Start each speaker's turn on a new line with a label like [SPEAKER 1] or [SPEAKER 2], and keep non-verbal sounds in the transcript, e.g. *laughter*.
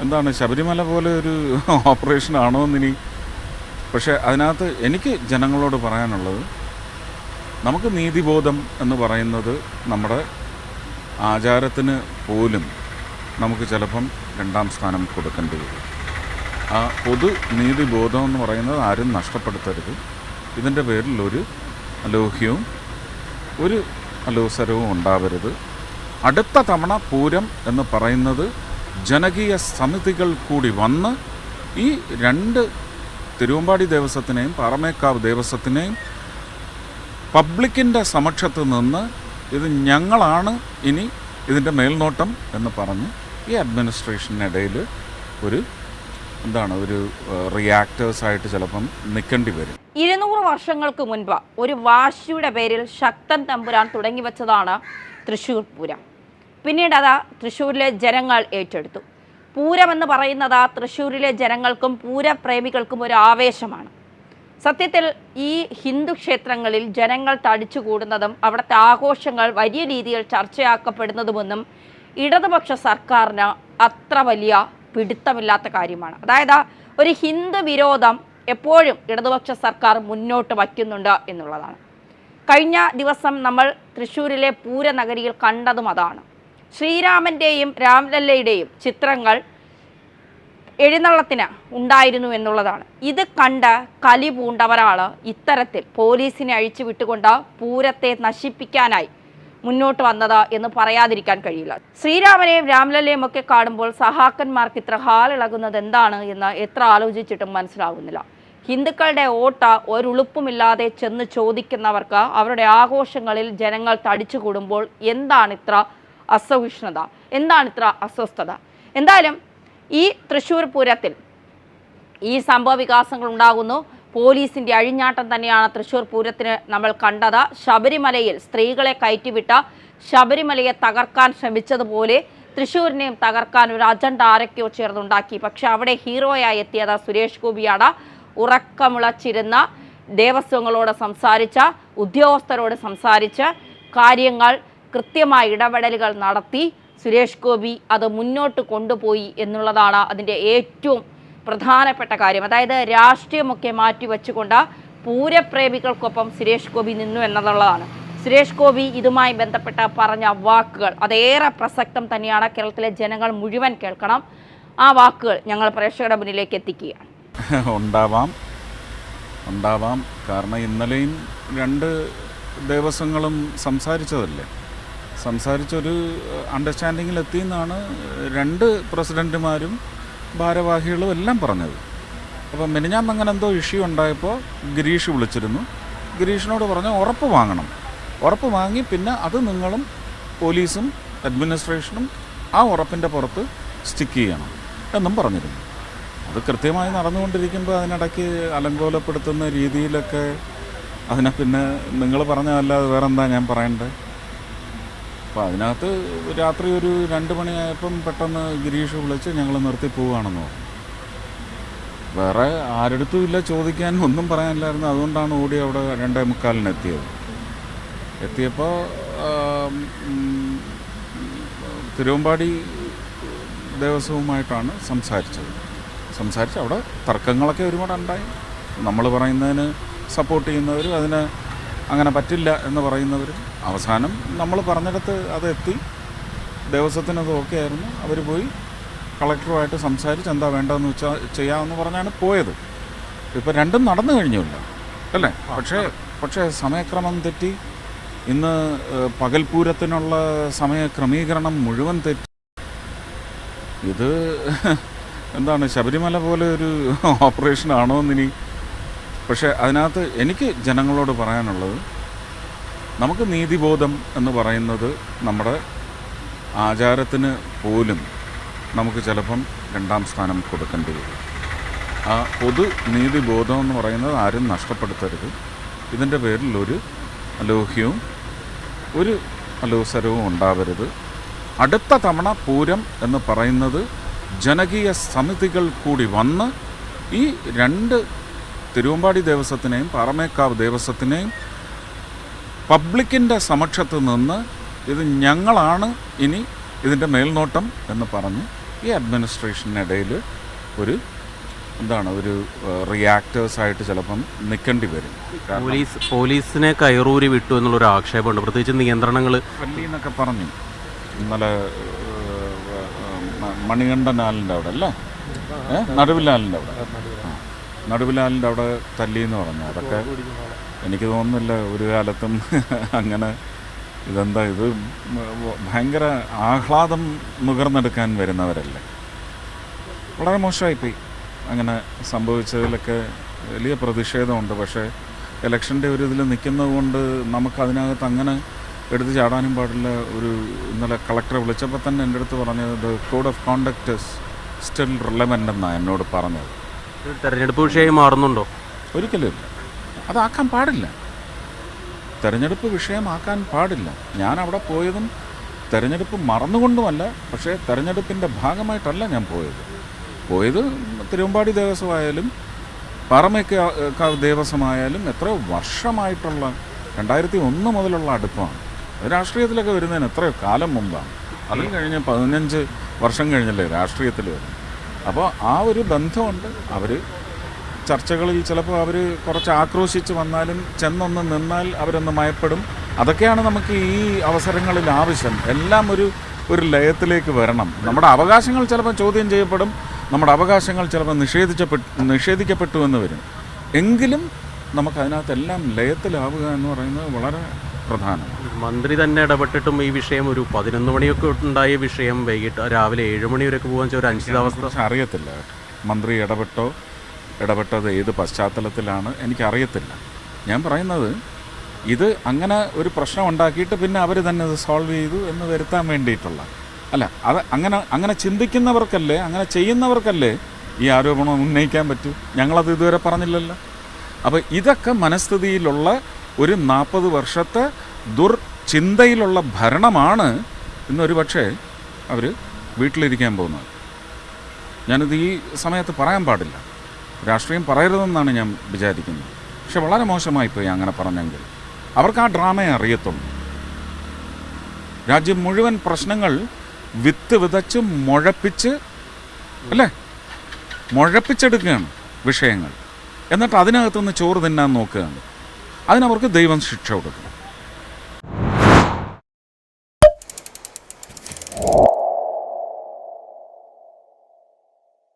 [SPEAKER 1] എന്താണ് ശബരിമല പോലെ ഒരു ഓപ്പറേഷൻ ആണോ എന്നിനി പക്ഷേ അതിനകത്ത് എനിക്ക് ജനങ്ങളോട് പറയാനുള്ളത് നമുക്ക് നീതിബോധം എന്ന് പറയുന്നത് നമ്മുടെ ആചാരത്തിന് പോലും നമുക്ക് ചിലപ്പം രണ്ടാം സ്ഥാനം കൊടുക്കേണ്ടി വരും. ആ പൊതു നീതിബോധം എന്ന് പറയുന്നത് ആരും നഷ്ടപ്പെടുത്തരുത്. ഇതിന്റെ പേരിൽ ഒരു അലോഹ്യവും ഒരു അലോസരവും ഉണ്ടാവരുത്. അടുത്ത തവണ പൂരം എന്ന് പറയുന്നത് ജനകീയ സമിതികൾ കൂടി വന്ന് ഈ രണ്ട് തിരുവമ്പാടി ദേവസ്വത്തിനെയും പാറമേക്കാവ് ദേവസ്വത്തിനെയും പബ്ലിക്കിന്റെ സമക്ഷത്ത് നിന്ന് ഇത് ഞങ്ങളാണ് ഇനി ഇതിന്റെ മേൽനോട്ടം എന്ന് പറഞ്ഞ് ഈ അഡ്മിനിസ്ട്രേഷനിടയിൽ ഒരു എന്താണ് ഒരു റിയാക്ടേഴ്സായിട്ട് ചിലപ്പം നിൽക്കേണ്ടി വരും.
[SPEAKER 2] ഇരുന്നൂറ് വർഷങ്ങൾക്ക് മുൻപ് ഒരു വാശിയുടെ പേരിൽ ശക്തൻ തമ്പുരാൻ തുടങ്ങി വെച്ചതാണ് തൃശ്ശൂർ പൂരം. പിന്നീട് അതാ തൃശ്ശൂരിലെ ജനങ്ങൾ ഏറ്റെടുത്തു. പൂരമെന്ന് പറയുന്നത് ആ തൃശ്ശൂരിലെ ജനങ്ങൾക്കും പൂരപ്രേമികൾക്കും ഒരു ആവേശമാണ്. സത്യത്തിൽ ഈ ഹിന്ദു ക്ഷേത്രങ്ങളിൽ ജനങ്ങൾ തടിച്ചുകൂടുന്നതും അവിടുത്തെ ആഘോഷങ്ങൾ വലിയ രീതിയിൽ ചർച്ചയാക്കപ്പെടുന്നതുമൊന്നും ഇടതുപക്ഷ സർക്കാരിന് അത്ര വലിയ പിടുത്തമില്ലാത്ത കാര്യമാണ്. അതായത് ഒരു ഹിന്ദു വിരോധം എപ്പോഴും ഇടതുപക്ഷ സർക്കാർ മുന്നോട്ട് വയ്ക്കുന്നുണ്ട് എന്നുള്ളതാണ്. കഴിഞ്ഞ ദിവസം നമ്മൾ തൃശ്ശൂരിലെ പൂരനഗരിയിൽ കണ്ടതും അതാണ്. ശ്രീരാമന്റെയും രാംലല്ലയുടെയും ചിത്രങ്ങൾ എഴുന്നള്ളത്തിന് ഉണ്ടായിരുന്നു എന്നുള്ളതാണ്. ഇത് കണ്ട് കലി പൂണ്ടവരാൾ ഇത്തരത്തിൽ പോലീസിനെ അഴിച്ചു വിട്ടുകൊണ്ട് പൂരത്തെ നശിപ്പിക്കാനായി മുന്നോട്ട് വന്നത് എന്ന് പറയാതിരിക്കാൻ കഴിയില്ല. ശ്രീരാമനെയും രാംലല്ലയും ഒക്കെ കാണുമ്പോൾ സഹാക്കന്മാർക്ക് ഇത്ര ഹാളിളകുന്നത് എന്താണ് എന്ന് എത്ര ആലോചിച്ചിട്ടും മനസ്സിലാകുന്നില്ല ഹിന്ദുക്കളുടെ ഓട്ട ഒരുളുപ്പുമില്ലാതെ ചെന്ന് ചോദിക്കുന്നവർക്ക് അവരുടെ ആഘോഷങ്ങളിൽ ജനങ്ങൾ തടിച്ചു കൂടുമ്പോൾ എന്താണ് ഇത്ര അസഹിഷ്ണുത. എന്താണ് ഇത്ര അസ്വസ്ഥത? എന്തായാലും ഈ തൃശ്ശൂർ പൂരത്തിൽ ഈ സംഭവ വികാസങ്ങൾ ഉണ്ടാകുന്നു. പോലീസിന്റെ അഴിഞ്ഞാട്ടം തന്നെയാണ് തൃശ്ശൂർ പൂരത്തിന് നമ്മൾ കണ്ടത്. ശബരിമലയിൽ സ്ത്രീകളെ കയറ്റിവിട്ട ശബരിമലയെ തകർക്കാൻ ശ്രമിച്ചതുപോലെ തൃശ്ശൂരിനെയും തകർക്കാൻ ഒരു അജണ്ട ആരൊക്കെയോ ചേർന്നുണ്ടാക്കി. പക്ഷെ അവിടെ ഹീറോയായി എത്തിയത് സുരേഷ് ഗോപിയാണ്. ഉറക്കമുളച്ചിരുന്ന ദേവസ്വങ്ങളോട് സംസാരിച്ച ഉദ്യോഗസ്ഥരോട് സംസാരിച്ച് കാര്യങ്ങൾ കൃത്യമായ ഇടപെടലുകൾ നടത്തി സുരേഷ് ഗോപി അത് മുന്നോട്ട് കൊണ്ടുപോയി എന്നുള്ളതാണ് അതിന്റെ ഏറ്റവും പ്രധാനപ്പെട്ട കാര്യം. അതായത് രാഷ്ട്രീയമൊക്കെ മാറ്റിവെച്ചുകൊണ്ട് പൂരപ്രേമികൾക്കൊപ്പം സുരേഷ് ഗോപി നിന്നു എന്നുള്ളതാണ്. സുരേഷ് ഗോപി ഇതുമായി ബന്ധപ്പെട്ട പറഞ്ഞ വാക്കുകൾ അതേറെ പ്രസക്തം തന്നെയാണ് കേരളത്തിലെ ജനങ്ങൾ മുഴുവൻ കേൾക്കണം. ആ വാക്കുകൾ ഞങ്ങൾ പ്രേക്ഷകരുടെ മുന്നിലേക്ക് എത്തിക്കുകയാണ്. *laughs*
[SPEAKER 1] ഉണ്ടാവാം. ഉണ്ടാവാം. കാരണം ഇന്നലെയും രണ്ട് ദിവസങ്ങളും സംസാരിച്ചതല്ലേ? സംസാരിച്ചൊരു അണ്ടർസ്റ്റാൻഡിങ്ങിൽ എത്തിയെന്നാണ് രണ്ട് പ്രസിഡന്റുമാരും ഭാരവാഹികളും എല്ലാം പറഞ്ഞത്. അപ്പോൾ മിനിഞ്ഞാന്ന് അങ്ങനെ എന്തോ ഇഷ്യൂ ഉണ്ടായപ്പോൾ ഗിരീഷ് വിളിച്ചിരുന്നു. ഗിരീഷിനോട് പറഞ്ഞു ഉറപ്പ് വാങ്ങണം. ഉറപ്പ് വാങ്ങി പിന്നെ അത് നിങ്ങളും പോലീസും അഡ്മിനിസ്ട്രേഷനും ആ ഉറപ്പിന്റെ പുറത്ത് സ്റ്റിക്ക് ചെയ്യണം എന്നും പറഞ്ഞിരുന്നു. അത് കൃത്യമായി നടന്നുകൊണ്ടിരിക്കുമ്പോൾ അതിനിടയ്ക്ക് അലങ്കോലപ്പെടുത്തുന്ന രീതിയിലൊക്കെ അതിനെ പിന്നെ നിങ്ങൾ പറഞ്ഞതല്ലാതെ വേറെന്താ ഞാൻ പറയണ്ടേ? അപ്പോൾ അതിനകത്ത് രാത്രി ഒരു രണ്ട് മണിയായപ്പം പെട്ടെന്ന് ഗിരീഷ് വിളിച്ച് ഞങ്ങൾ നിർത്തി പോവുകയാണെന്ന് പറഞ്ഞു. വേറെ ആരെടുത്തും ഇല്ല ചോദിക്കാൻ ഒന്നും പറയാനില്ലായിരുന്നു. അതുകൊണ്ടാണ് ഓടി അവിടെ രണ്ടേ മുക്കാലിന് എത്തിയത്. എത്തിയപ്പോൾ തിരുവമ്പാടി ദേവസ്വവുമായിട്ടാണ് സംസാരിച്ചത്. സംസാരിച്ച് അവിടെ തർക്കങ്ങളൊക്കെ ഒരുപാട് ഉണ്ടായി. നമ്മൾ പറയുന്നതിന് സപ്പോർട്ട് ചെയ്യുന്നവരും അതിന് അങ്ങനെ പറ്റില്ല എന്ന് പറയുന്നവരും അവസാനം നമ്മൾ പറഞ്ഞിടത്ത് അതെത്തി. ദേവസ്വത്തിന് അത് ഓക്കെ ആയിരുന്നു. അവർ പോയി കളക്ടറുമായിട്ട് സംസാരിച്ച് എന്താ വേണ്ടതെന്ന് വെച്ചാൽ ചെയ്യാമെന്ന് പറഞ്ഞാണ് പോയത്. ഇപ്പോൾ രണ്ടും നടന്നു കഴിഞ്ഞില്ല. അല്ലേ? പക്ഷേ പക്ഷേ സമയക്രമം തെറ്റി. ഇന്ന് പകൽപൂരത്തിനുള്ള സമയ ക്രമീകരണം മുഴുവൻ തെറ്റി. ഇത് എന്താണ് ശബരിമല പോലെ ഒരു ഓപ്പറേഷൻ ആണോ എന്നിനി പക്ഷേ അതിനകത്ത് എനിക്ക് ജനങ്ങളോട് പറയാനുള്ളത് നമുക്ക് നീതിബോധം എന്ന് പറയുന്നത് നമ്മുടെ ആചാരത്തിന് പോലും നമുക്ക് ചിലപ്പം രണ്ടാം സ്ഥാനം കൊടുക്കേണ്ടി വരും. ആ പൊതു നീതിബോധം എന്ന് പറയുന്നത് ആരും നഷ്ടപ്പെടുത്തരുത്. ഇതിന്റെ പേരിൽ ഒരു അലോഹ്യവും ഒരു അലോസരവും ഉണ്ടാവരുത്. അടുത്ത തവണ പൂരം എന്ന് പറയുന്നത് ജനകീയ സമിതികൾ കൂടി വന്ന് ഈ രണ്ട് തിരുവമ്പാടി ദേവസ്വത്തിനെയും പാറമേക്കാവ് ദേവസ്വത്തിനെയും പബ്ലിക്കിന്റെ സമക്ഷത്ത് നിന്ന് ഇത് ഞങ്ങളാണ് ഇനി ഇതിന്റെ മേൽനോട്ടം എന്ന് പറഞ്ഞ് ഈ അഡ്മിനിസ്ട്രേഷനിടയിൽ ഒരു എന്താണ് ഒരു റിയാക്ടേഴ്സായിട്ട് ചിലപ്പം നിൽക്കേണ്ടി വരും.
[SPEAKER 3] പോലീസ് പോലീസിനെ കയറൂരി വിട്ടു എന്നുള്ളൊരു ആക്ഷേപമുണ്ട്. പ്രത്യേകിച്ച് നിയന്ത്രണങ്ങൾ
[SPEAKER 1] പള്ളി എന്നൊക്കെ പറഞ്ഞു. ഇന്നലെ മണികണ്ഠനാലിന്റെ അവിടെ അല്ലേ? നടുവിലാലിന്റെ അവിടെ. നടുവിലാലിന്റെ അവിടെ തല്ലി എന്ന് പറഞ്ഞു. അതൊക്കെ എനിക്ക് തോന്നുന്നില്ല ഒരു കാലത്തും *laughs* അങ്ങനെ ഇതെന്താ ഇത്? ഭയങ്കര ആഹ്ലാദം നുകർന്നെടുക്കാൻ വരുന്നവരല്ലേ? വളരെ മോശമായിപ്പോയി. അങ്ങനെ സംഭവിച്ചതിലൊക്കെ വലിയ പ്രതിഷേധമുണ്ട്. പക്ഷേ ഇലക്ഷന്റെ ഒരു ഇതിൽ നിൽക്കുന്നത് കൊണ്ട് നമുക്കതിനകത്ത് അങ്ങനെ എടുത്തു ചാടാനും പാടില്ല. ഒരു ഇന്നലെ കളക്ടറെ വിളിച്ചപ്പോൾ തന്നെ എന്റെ അടുത്ത് പറഞ്ഞത് code of conduct still relevant എന്നാണ് എന്നോട് പറഞ്ഞത്.
[SPEAKER 3] തെരഞ്ഞെടുപ്പ് വിഷയമായി മാറുന്നുണ്ടോ?
[SPEAKER 1] ഒരിക്കലും. അതാക്കാൻ പാടില്ല. തെരഞ്ഞെടുപ്പ് വിഷയമാക്കാൻ പാടില്ല. ഞാൻ അവിടെ പോയതും തെരഞ്ഞെടുപ്പ് മറന്നുകൊണ്ടുമല്ല പക്ഷേ തെരഞ്ഞെടുപ്പിന്റെ ഭാഗമായിട്ടല്ല ഞാൻ പോയത്. പോയത് തിരുവമ്പാടി ദേവസ്വമായാലും പാറമേക്കാവ് ദേവസ്വമായാലും എത്ര വർഷമായിട്ടുള്ള രണ്ടായിരത്തി ഒന്ന് മുതലുള്ള അടുപ്പമാണ് രാഷ്ട്രീയത്തിലൊക്കെ വരുന്നതിന് എത്രയോ കാലം മുമ്പാണ്. അതും കഴിഞ്ഞ് പതിനഞ്ച് വർഷം കഴിഞ്ഞല്ലേ രാഷ്ട്രീയത്തിൽ വരുന്നത്. അപ്പോൾ ആ ഒരു ബന്ധമുണ്ട്. അവർ ചർച്ചകളിൽ ചിലപ്പോൾ അവർ കുറച്ച് ആക്രോശിച്ച് വന്നാലും ചെന്നൊന്ന് നിന്നാൽ അവരൊന്ന് മയപ്പെടും. അതൊക്കെയാണ് നമുക്ക് ഈ അവസരങ്ങളിൽ ആവശ്യം. എല്ലാം ഒരു ഒരു ലയത്തിലേക്ക് വരണം. നമ്മുടെ അവകാശങ്ങൾ ചിലപ്പോൾ ചോദ്യം ചെയ്യപ്പെടും. നമ്മുടെ അവകാശങ്ങൾ ചിലപ്പോൾ നിഷേധിച്ചപ്പെട്ടു നിഷേധിക്കപ്പെട്ടു എന്ന് വരും. എങ്കിലും നമുക്കതിനകത്തെല്ലാം ലയത്തിലാവുക എന്ന് പറയുന്നത് വളരെ പ്രധാനമാണ്
[SPEAKER 3] മന്ത്രി തന്നെ ഇടപെട്ടിട്ടും ഈ വിഷയം ഒരു പതിനൊന്ന് മണിയൊക്കെ ഉണ്ടായ വിഷയം വൈകിട്ട് രാവിലെ ഏഴ് മണി വരെയൊക്കെ പോകാൻ ഒരു അനിശ്ചിതാവസ്ഥ.
[SPEAKER 1] അറിയത്തില്ല. മന്ത്രി ഇടപെട്ടോ ഇടപെട്ടത് ഏത് പശ്ചാത്തലത്തിലാണ് എനിക്കറിയത്തില്ല. ഞാൻ പറയുന്നത് ഇത് അങ്ങനെ ഒരു പ്രശ്നം ഉണ്ടാക്കിയിട്ട് പിന്നെ അവർ തന്നെ അത് സോൾവ് ചെയ്തു എന്ന് വരുത്താൻ വേണ്ടിയിട്ടുള്ള. അല്ല അത് അങ്ങനെ അങ്ങനെ ചിന്തിക്കുന്നവർക്കല്ലേ അങ്ങനെ ചെയ്യുന്നവർക്കല്ലേ ഈ ആരോപണം ഉന്നയിക്കാൻ പറ്റൂ? ഞങ്ങളത് ഇതുവരെ പറഞ്ഞില്ലല്ലോ. അപ്പോൾ ഇതൊക്കെ മനസ്ഥിതിയിലുള്ള ഒരു നാൽപ്പത് വർഷത്തെ ദുർചിന്തയിലുള്ള ഭരണമാണ് ഇന്നൊരു പക്ഷേ അവർ വീട്ടിലിരിക്കാൻ പോകുന്നത്. ഞാനിത് ഈ സമയത്ത് പറയാൻ പാടില്ല. രാഷ്ട്രീയം പറയരുതെന്നാണ് ഞാൻ വിചാരിക്കുന്നത്. പക്ഷെ വളരെ മോശമായി പോയി അങ്ങനെ പറഞ്ഞെങ്കിൽ. അവർക്ക് ആ ഡ്രാമയെ അറിയത്തുള്ളൂ. രാജ്യം മുഴുവൻ പ്രശ്നങ്ങൾ വിത്ത് വിതച്ച് മുഴപ്പിച്ച് അല്ലേ? മുഴപ്പിച്ചെടുക്കുകയാണ് വിഷയങ്ങൾ. എന്നിട്ട് അതിനകത്തുനിന്ന് ചോറ് തിന്നാൻ നോക്കുകയാണ്. അതിനവർക്ക് ദൈവം ശിക്ഷ കൊടുക്കും.